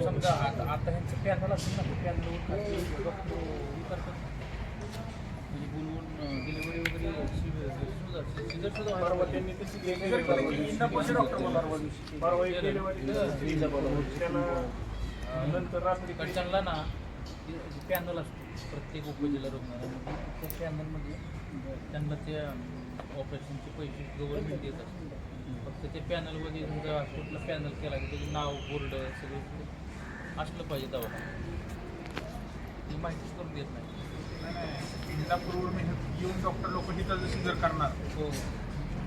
समजा आता आता ह्यांचं पॅनल असेल ना पॅनल म्हणजे बोलवून डिलिव्हरी वगैरे त्यांनी नंतर रात्री कडच्यांना ना पॅनल असतो प्रत्येक उपजिल्हा रुग्णालयामध्ये त्या पॅनलमध्ये त्यांना त्या ऑपरेशनचे पैसे गव्हर्नमेंट देत असते. फक्त ते पॅनलमध्ये समजा कुठला पॅनल केला की त्याचं नाव बोर्ड सगळं असलं पाहिजे दवाखान्यात. ती माहितीच करून देत नाही. इंदापूरवरून हे- येऊन डॉक्टर लोक तिथं जशी जर करणार हो.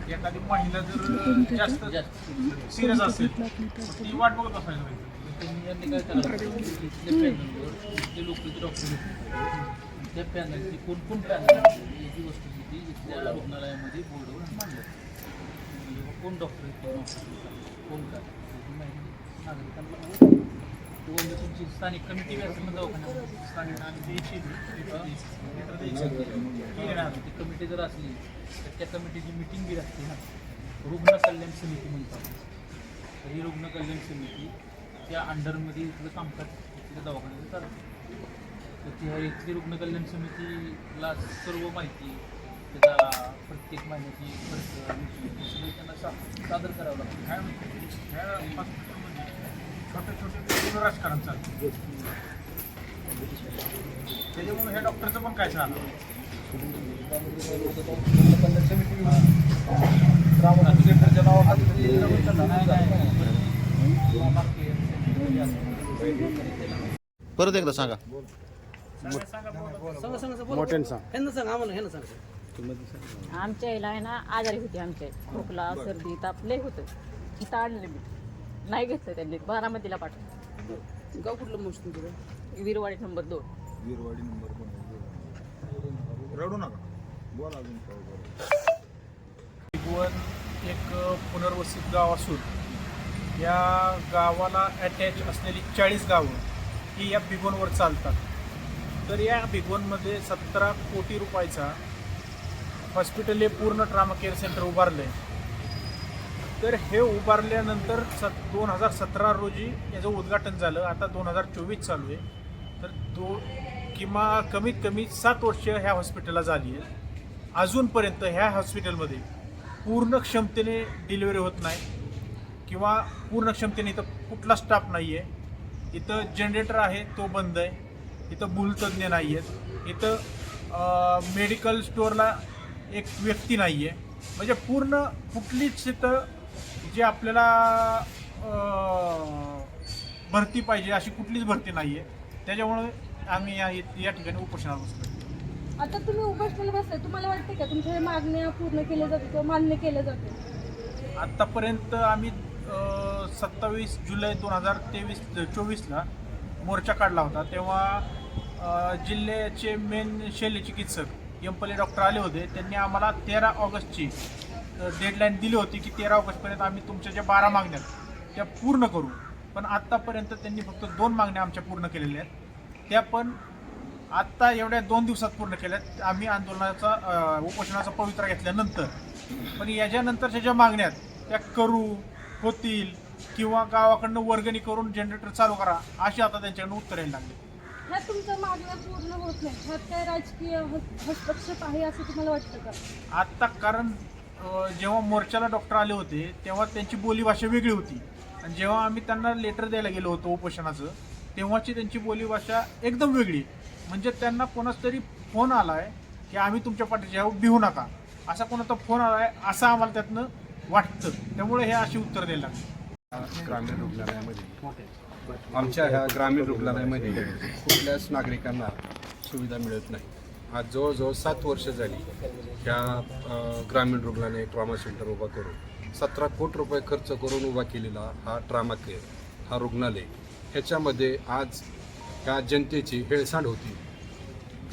एखादी महिला जर जास्त जास्त. सिरियस असेल तर ती वाट बघत असायला पाहिजे. तुम्ही यांनी काय? इथल्या पॅनलवर इथले लोकलचे डॉक्टर त्या पॅनलची कोण कोण पॅनल याची वस्तू ती इथल्या रुग्णालयामध्ये बोर्डवर मांडलं. म्हणजे कोण डॉक्टर कोण ऑफिसर कोण काय? नागरिकांना म्हणजे तुमची स्थानिक कमिटी असेल दवाखान्यात स्थानिक आणि ती ती कमिटी जर असली तर त्या कमिटीची मिटिंग बी असते ना. रुग्ण कल्याण समिती म्हणतात. तर ही रुग्ण कल्याण समिती त्या अंडरमध्ये इथलं कामकाज इथल्या दवाखान्याचं चालतं. तर ती इथली रुग्ण कल्याण समितीला सर्व माहिती त्याचा प्रत्येक महिन्याची खर्च त्यांना सा- सादर करावं लागतं. काय ह्या हॉस्पिटलमध्ये छोटे छोटे राजकारण चालतं. त्याच्यामुळे ह्या डॉक्टरचं पण काय झालं परत एकदा सांगा. मोठ्याने सांग. ह्यांना सांग आम्हाला ह्यांना सांग. आमच्या आईला आहे ना आजारी होती आमच्या आई. खोकला सर्दी ताप लय होतं. इथं आणलं मी. नाही घेतलं त्यांनी. बारामतीला पाठवलं. गाव कुठलं मस्त तुमचं? वीरवाडी नंबर दोन. वीरवाडी नंबर पण रडू नका. बोला अजून काय एक पुनर्वसित गाव असून या गावाला अटॅच असलेली चाळीस गावं ही या भिगवणवर चालतात. तर या भिगवणमध्ये सतरा कोटी रुपयाचा हॉस्पिटल हे पूर्ण ट्रामा केअर सेंटर उभारलं आहे तर हे उभारल्यानंतर स दोन हजार सतरा रोजी याचं उद्घाटन झालं. आता दोन हजार चोवीस चालू आहे. तर दो किंवा कमीत कमी सात वर्ष ह्या हॉस्पिटलला झाली आहे अजूनपर्यंत ह्या हॉस्पिटलमध्ये पूर्ण क्षमतेने डिलिव्हरी होत नाही. किंवा पूर्ण क्षमतेने इथं कुठला स्टाफ नाही आहे इथं जनरेटर आहे तो बंद आहे. इथं भूलतज्ञ नाही आहेत इथं मेडिकल स्टोअरला एक व्यक्ती नाही आहे म्हणजे पूर्ण कुठलीच इथं जे आपल्याला भरती पाहिजे अशी कुठलीच भरती नाही आहे त्याच्यामुळे आम्ही या या ठिकाणी उपोषणाला बसलो आता तुम्ही उपोषणाला बसलाय. तुम्हाला वाटते का तुमच्या मागण्या पूर्ण केल्या जातील किंवा मान्य केल्या जातील आत्तापर्यंत आम्ही सत्तावीस जुलै दोन हजार तेवीस चोवीसला मोर्चा काढला होता तेव्हा जिल्ह्याचे मेन शल्यचिकित्सक यंपले डॉक्टर आले होते. त्यांनी आम्हाला तेरा ऑगस्टची डेडलाईन दिली होती की तेरा ऑगस्टपर्यंत आम्ही तुमच्या ज्या बारा मागण्या आहेत, त्या पूर्ण करू. पण आत्तापर्यंत त्यांनी फक्त दोन मागण्या आमच्या पूर्ण केलेल्या आहेत. त्या पण आत्ता एवढ्या दोन दिवसात पूर्ण केल्यात आम्ही आंदोलनाचा उपोषणाचा पवित्रा घेतल्यानंतर. पण याच्यानंतरच्या ज्या मागण्या आहेत त्या करू होतील. किंवा गावाकडनं वर्गणी करून जनरेटर चालू करा अशी आता त्यांच्याकडनं उत्तर यायला लागली. ह्या तुमच्या मागण्या पूर्ण होत नाही. ह्यात काय राजकीय हस- हस्तक्षेप आहे असं तुम्हाला वाटतं का? आत्ता कारण अ, जेव्हा मोर्चाला डॉक्टर आले होते तेव्हा त्यांची बोलीभाषा वेगळी होती. आणि जेव्हा आम्ही त्यांना लेटर द्यायला गेलो होतो उपोषणाचं तेव्हाची त्यांची बोलीभाषा एकदम वेगळी. म्हणजे त्यांना कोणाच तरी फोन आला आहे की आम्ही तुमच्या पाठीशी आहोत भिवू नका. असा कोणाचा फोन आला आहे असं आम्हाला त्यातनं वाटतं. त्यामुळे हे अशी उत्तर द्यायला लागली. ग्रामीण रुग्णालयामध्ये. आमच्या ह्या ग्रामीण रुग्णालयामध्ये कुठल्याच नागरिकांना सुविधा मिळत नाही. आज जवळजवळ सात वर्ष झाली ह्या ग्रामीण रुग्णालय ट्रामा सेंटर उभा करून सतरा कोटी रुपये खर्च करून उभा केलेला हा ट्रामा केअर हा रुग्णालय. ह्याच्यामध्ये आज ह्या जनतेची हेळसांड होती.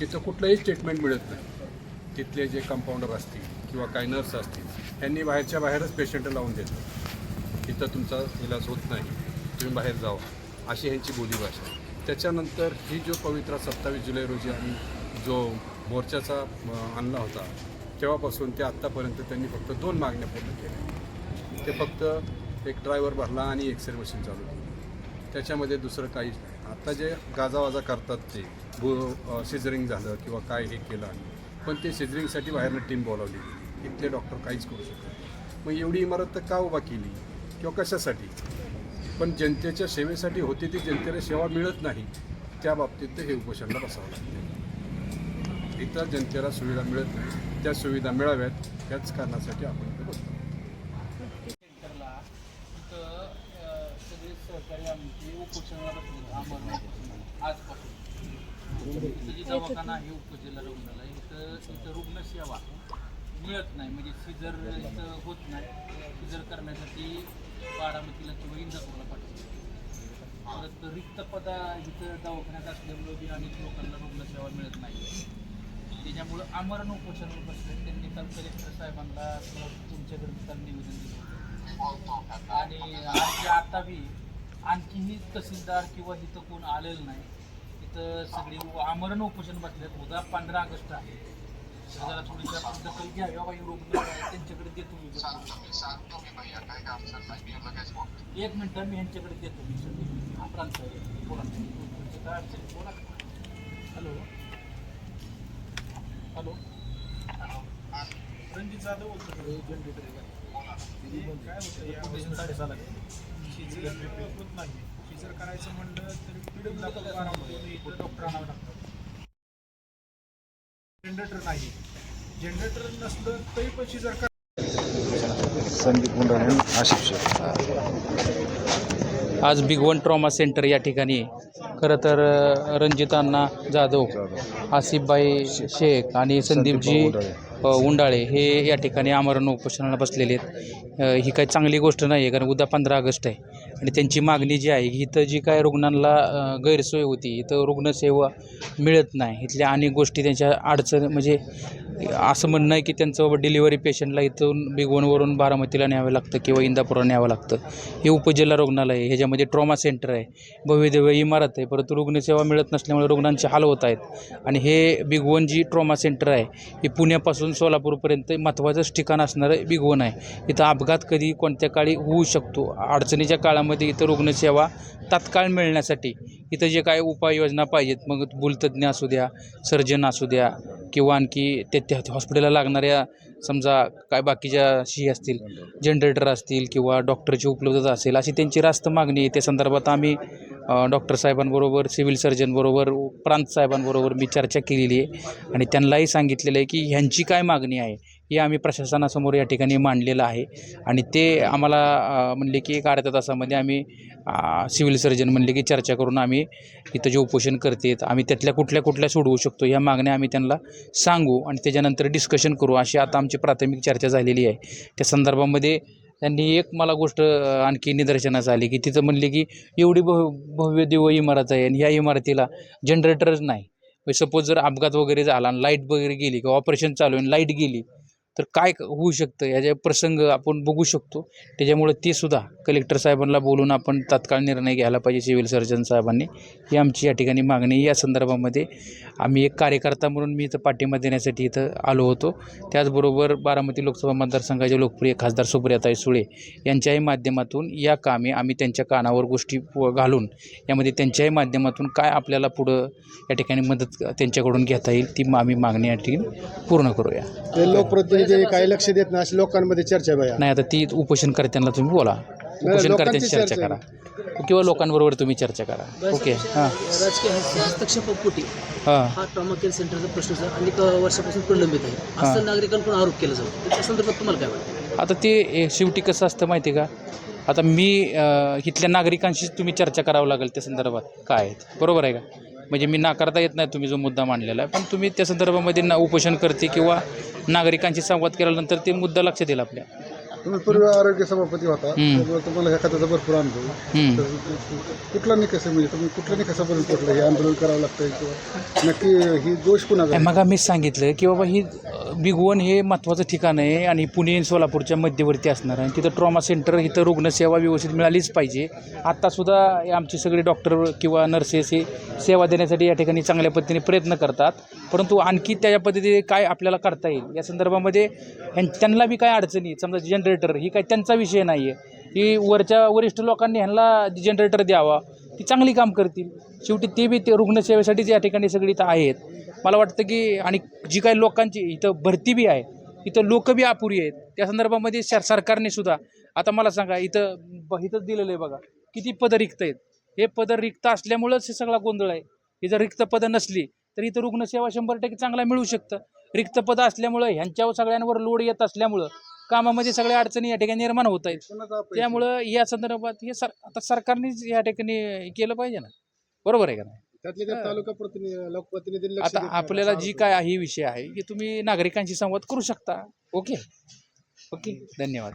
तिथं कुठलंही स्टेटमेंट मिळत नाही. तिथले जे कंपाऊंडर असतील किंवा काही नर्स असतील यांनी बाहेरच्या बाहेरच पेशंट लावून देतात. इथं तुमचा इलाज होत नाही. तुम्ही बाहेर जावा. अशी ह्यांची बोलीभाषा त्याच्यानंतर ही जो पवित्रा सत्तावीस जुलै रोजी आम्ही जो मोर्चाचा आणला होता तेव्हापासून ते आत्तापर्यंत त्यांनी फक्त दोन मागण्या पूर्ण केल्या. ते फक्त एक ड्रायव्हर भरला आणि एक्सरे मशीन चालू केली. त्याच्यामध्ये दुसरं काहीच नाही. आता जे गाजावाजा करतात ते बु सिझरिंग झालं किंवा काय हे केलं पण ते सिझरिंगसाठी बाहेरनं टीम बोलावली. इथले डॉक्टर काहीच करू शकत मग एवढी इमारत तर का उभा केली? किंवा कशासाठी? पण जनतेच्या सेवेसाठी होती ती जनतेला सेवा मिळत नाही त्या बाबतीत हे उपोषणाला बसावं लागते. इतर जनतेला सुविधा मिळत नाही त्या सुविधा मिळाव्यात त्याच कारणासाठी आपण ते बसतो. दवाखाना आहे उपजिल्हा रुग्णालय. इथं इथं रुग्णसेवा मिळत नाही. म्हणजे सिजर इथं होत नाही. सिजर करण्यासाठी बारामतीला किंवा इंदापूरला पाठवतो परत रिक्त पदा इथं दवाखान्यात असल्यामुळं बी अनेक लोकांना रुग्णसेवा मिळत नाही. त्याच्यामुळं आमरण उपोषण बसले त्यांनी काल कलेक्टर साहेबांना तुमच्याकडे काल निवेदन दिलं होतं. आणि आणखी आता बी आणखीही तहसीलदार किंवा इथं कोण आलेलं नाही. इथं सगळी आमरण उपोषण बसलेत उद्या पंधरा ऑगस्ट आहे. जरा थोडीशी आपण दखल घ्यावी बाबा हे रुग्ण त्यांच्याकडे देतो मी एक मिनिट मी ह्यांच्याकडे देतो मी हा प्रांत काय अडचण? बोला हॅलो? हॅलो? रणजित जाधव बोलतो जनरेटर काय होतं शिजर होत नाही. शिजर करायचं म्हणलं तरी इथं डॉक्टर आणावं लागतं. जनरेटर नाही. जनरेटर नसलं तरी पण शिजर संदीप मुंडाणे आशिष शेख आज बिग वन ट्रॉमा सेंटर या ठिकाणी. खरं तर रणजितांना जाधव आसिफबाई शेख आणि संदीपजी उंडाळे. हे या ठिकाणी आमरण उपोषणाला बसलेले आहेत. ही काही चांगली गोष्ट नाही आहे कारण उद्या पंधरा ऑगस्ट आहे. आणि त्यांची मागणी जी आहे इथं जी काय रुग्णांना गैरसोय होती इथं रुग्णसेवा मिळत नाही. इथल्या अनेक गोष्टी त्यांच्या अडचण म्हणजे असं म्हणणं आहे की त्यांचं बाबा डिलिव्हरी पेशंटला इथून बिगवनवरून बारामतीला न्यावं लागतं किंवा इंदापूरला न्यावं लागतं. हे उपजिल्हा रुग्णालय आहे ह्याच्यामध्ये ट्रॉमा सेंटर आहे भव्यदिव्य इमारत आहे परंतु रुग्णसेवा मिळत नसल्यामुळे रुग्णांचे हाल होत आहेत. आणि हे बिगवन जी ट्रॉमा सेंटर आहे हे पुण्यापासून सोलापूरपर्यंत महत्त्वाचंच ठिकाण असणारं बिगवन आहे. इथं अपघात कधी कोणत्या काळी होऊ शकतो अडचणीच्या काळात काळामध्ये इथं रुग्णसेवा तात्काळ मिळण्यासाठी इथं जे काय उपाययोजना पाहिजेत मग भूलतज्ञ असू द्या सर्जन असू द्या किंवा आणखी ते त्या हॉस्पिटलला लागणाऱ्या समजा काय बाकीच्या शी असतील जनरेटर असतील किंवा डॉक्टरची उपलब्धता असेल अशी त्यांची रास्त मागणी आहे. त्या संदर्भात आम्ही डॉक्टर साहेबांबरोबर सिव्हिल सर्जनबरोबर प्रांत साहेबांबरोबर मी चर्चा केलेली आहे. आणि त्यांनाही सांगितलेलं आहे की ह्यांची काय मागणी आहे हे आम्ही प्रशासनासमोर या ठिकाणी मांडलेलं आहे. आणि ते आम्हाला म्हणले की एक अर्ध्या तासामध्ये आम्ही सिव्हिल सर्जन म्हणले की चर्चा करून आम्ही इथं जे उपोषण करतेत आम्ही त्यातल्या कुठल्या कुठल्या सोडवू शकतो ह्या मागण्या आम्ही त्यांना सांगू आणि त्याच्यानंतर डिस्कशन करू अशी आता आमची प्राथमिक चर्चा झालेली आहे. त्या संदर्भामध्ये त्यांनी एक मला गोष्ट आणखी निदर्शनास आली की तिथं म्हणले की एवढी भव भव्य देव इमारत आहे आणि ह्या इमारतीला जनरेटरच नाही. म्हणजे सपोज जर अपघात वगैरे झाला आणि लाइट वगैरे गेली किंवा ऑपरेशन चालू आहे लाइट गेली तर काय क- होऊ शकतं? याचे प्रसंग आपण बघू शकतो. त्याच्यामुळे ते सुद्धा कलेक्टर साहेबांना बोलून आपण तात्काळ निर्णय घ्यायला पाहिजे सिव्हिल सर्जन साहेबांनी. ही आमची या ठिकाणी मागणी या संदर्भामध्ये आम्ही एक कार्यकर्ता म्हणून मी इथं पाठिंबा देण्यासाठी इथं आलो होतो. त्याचबरोबर बारामती लोकसभा मतदारसंघाचे लोकप्रिय खासदार सुप्रियाताई सुळे यांच्याही माध्यमातून या कामे आम्ही त्यांच्या कानावर गोष्टी घालून यामध्ये त्यांच्याही माध्यमातून काय आपल्याला पुढं या ठिकाणी मदत त्यांच्याकडून घेता येईल ती आम्ही मागणी या ठिकाणी पूर्ण करूया. ते काही लक्ष देत नाही अशी लोकांमध्ये चर्चा भैया नाही आता ती उपोषणकर्त्यांना तुम्ही बोला. उपोषणकर्त्यांची लोकांची चर्चा चर्चा करा. किंवा लोकांबरोबर तुम्ही चर्चा करा. ओके हां. राजकीय हस्त- हस्तक्षेपापोटी हां हा. ट्रॉमा केअर सेंटरचा प्रश्न जर अनेक वर्षापासून प्रलंबित आहे. असं नागरिकांकडून आरोप केला जातो. त्या संदर्भात तुम्हाला काय वाटतं? आता ते ए, शेवटी कसं असतं माहिती आहे का? आता मी अ, इथल्या नागरिकांशीच तुम्ही चर्चा करावं लागेल त्या संदर्भात. काय? आहे बरोबर आहे का? म्हणजे मी नाकारता येत नाही तुम्ही जो मुद्दा मांडलेला आहे. पण तुम्ही त्या संदर्भामध्ये ना उपोषण करते किंवा नागरिकांशी संवाद केल्यानंतर ते मुद्दा लक्षात येईल आपल्या. तुम्ही पूर्वी आरोग्य सभापती होता. त्यामुळे तुम्हाला ह्या खात्याचा भरपूर अनुभव. तर कुठला निकष आहे म्हणजे तुम्ही कुठल्या निकषापर्यंत पोहोचला? हे आंदोलन करावं लागतंय किंवा नक्की ही दोष कुणाचा आहे? मग आम्हीच सांगितलं की बाबा ही अ, बिग वन हे महत्त्वाचं ठिकाण आहे आणि पुणे आणि सोलापूरच्या मध्यवर्ती असणार आहे. आणि तिथं ट्रॉमा सेंटर इथं रुग्णसेवा व्यवस्थित मिळालीच पाहिजे. आत्तासुद्धा आमचे सगळे डॉक्टर किंवा नर्सेस हे सेवा देण्यासाठी या ठिकाणी चांगल्या पद्धतीने प्रयत्न करतात. परंतु आणखी त्या पद्धतीने काय आपल्याला करता येईल? या संदर्भामध्ये ह्यां त्यांना बी काय अडचणी समजा जनरेटर ही काय त्यांचा विषय नाही आहे की वरच्या वरिष्ठ लोकांनी ह्यांना जनरेटर द्यावा ती चांगली काम करतील. शेवटी ते बी ते रुग्णसेवेसाठीच या ठिकाणी सगळी इथं आहेत. मला वाटतं की आणि जी काही लोकांची इथं भरती बी आहे इथं लोक बी अपुरी आहेत. त्या संदर्भामध्ये सर सरकारने सुद्धा आता मला सांगा इथं ब- इथंच दिलेलं आहे बघा किती पदं रिक्त आहेत? हे पदं रिक्त असल्यामुळंच हे सगळा गोंधळ आहे. हे जर रिक्त पदं नसली तर इथं रुग्णसेवा शंभर टक्के चांगला मिळू शकतं. रिक्त पदं असल्यामुळं ह्यांच्यावर सगळ्यांवर लोड येत असल्यामुळं कामामध्ये सगळ्या अडचणी या ठिकाणी निर्माण होत आहेत. त्यामुळं या संदर्भात हे सर आता सरकारनेच या ठिकाणी केलं पाहिजे ना. बरोबर आहे का नाही? तालुका आता. आपल्याला जी काय आहे विषय आहे की तुम्ही नागरिकांशी संवाद करू शकता. ओके? ओके? धन्यवाद.